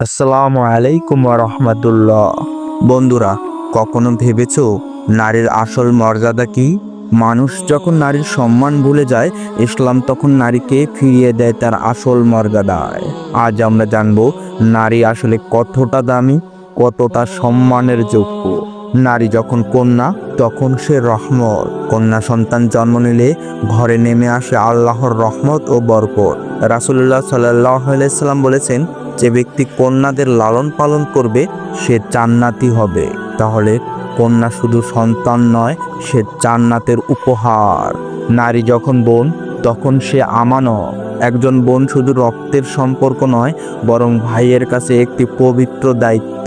আসসালামু আলাইকুম রহমতুল্লাহ। বন্ধুরা, কখনো ভেবেছ নারীর আসল মর্যাদা কি? মানুষ যখন নারীর সম্মান ভুলে যায়, ইসলাম তখন নারীকে ফিরিয়ে দেয় তার আসল মর্যাদায়। আজ আমরা জানব নারী আসলে কতটা দামি, কতটা সম্মানের যোগ্য। নারী যখন কন্যা, তখন সে রহমত। কন্যা সন্তান জন্ম নিলে ঘরে নেমে আসে আল্লাহর রহমত ও বরকত। রাসুল্লাহ সাল্লাহ সাল্লাম বলেছেন, যে ব্যক্তি কন্যাদের লালন পালন করবে, সে জান্নাতি হবে। তাহলে কন্যা শুধু সন্তান নয়, সে জান্নাতের উপহার। নারী যখন বোন, তখন সে আমানত। একজন বোন শুধু রক্তের সম্পর্ক নয়, বরং ভাইয়ের কাছে একটি পবিত্র দায়িত্ব।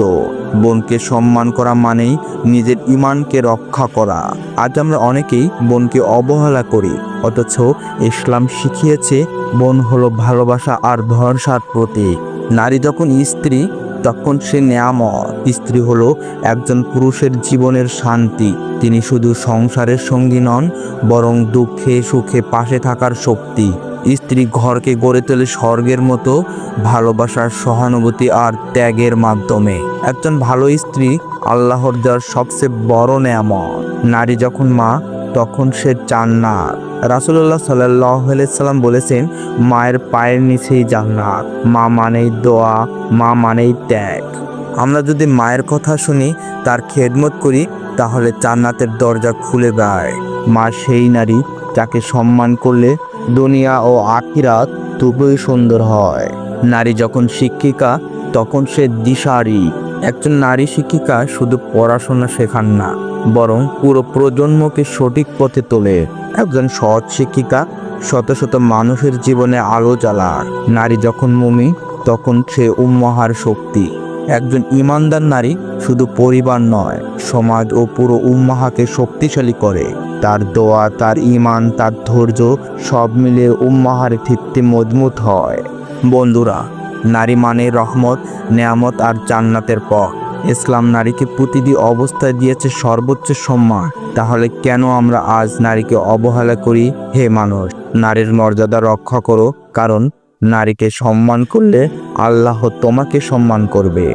বোনকে সম্মান করা মানেই নিজের ইমানকে রক্ষা করা। আজ আমরা অনেকেই বোনকে অবহেলা করি, অথচ ইসলাম শিখিয়েছে বোন হলো ভালোবাসা আর ভরসার প্রতীক। নারী যখন স্ত্রী, তখন সে নেয়ামত। স্ত্রী হলো একজন পুরুষের জীবনের শান্তি। তিনি শুধু সংসারের সঙ্গী নন, বরং দুঃখে সুখে পাশে থাকার শক্তি। স্ত্রী ঘরকে গড়ে তোলে স্বর্গের মতো ভালোবাসার সহানুভূতি আর ত্যাগের মাধ্যমে। একজন ভালো স্ত্রী আল্লাহর দেওয়ার সবচেয়ে বড় নেয়ামত। নারী যখন মা, তখন সে জান্নাত। রাসুল্লাহ সাল্লাহ সাল্লাম বলেছেন, মায়ের পায়ের নিচেই জান্নাত, মা মানেই দোয়া, মা মানেই ত্যাগ। আমরা যদি মায়ের কথা শুনি, তার খেদমত করি, তাহলে জান্নাতের দরজা খুলে দেয়। মা সেই নারী যাকে সম্মান করলে দুনিয়া ও আখিরাত দুটোই সুন্দর হয়। নারী যখন শিক্ষিকা, তখন সে দিশারি। একজন নারী শিক্ষিকা শুধু পড়াশোনা শেখান না, বরং পুরো প্রজন্মকে সঠিক পথে তোলে। একজন সৎ শিক্ষিকা শত শত মানুষের জীবনে আলো জ্বালার নারী যখন মমি তখন সে উম্মাহার শক্তি। একজন ইমানদার নারী শুধু পরিবার নয়, সমাজ ও পুরো উম্মাহাকে শক্তিশালী করে। তার দোয়া, তার ইমান তার ধৈর্য সব মিলিয়ে উম্মাহার ভিত্তি মজবুত হয়। বন্ধুরা, নারী মানে রহমত, নেয়ামত আর জান্নাতের পথ। ইসলাম নারীকে প্রতিটি অবস্থায় দিয়েছে সর্বোচ্চ সম্মান। তাহলে কেন আমরা আজ নারীকে অবহেলা করি? হে মানুষ, নারীর মর্যাদা রক্ষা করো, কারণ নারীকে সম্মান করলে আল্লাহ তোমাকে সম্মান করবে।